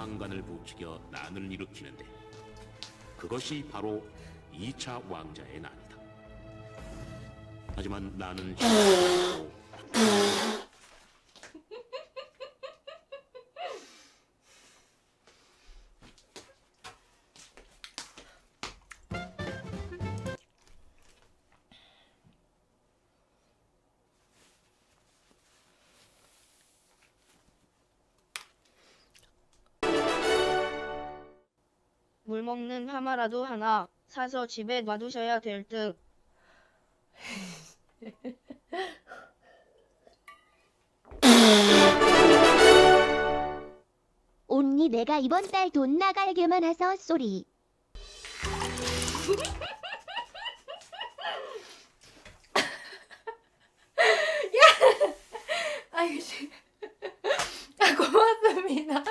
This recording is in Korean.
상간을 부추겨 난을 일으키는데 그것이 바로 2차 왕자의 난이다. 하지만 나는 물 먹는 하마라도 하나 사서 집에 놔두셔야 될 듯. 언니 내가 이번 달 돈 나갈게만 해서 쏘리. 아이고 씨. 아 고맙습니다.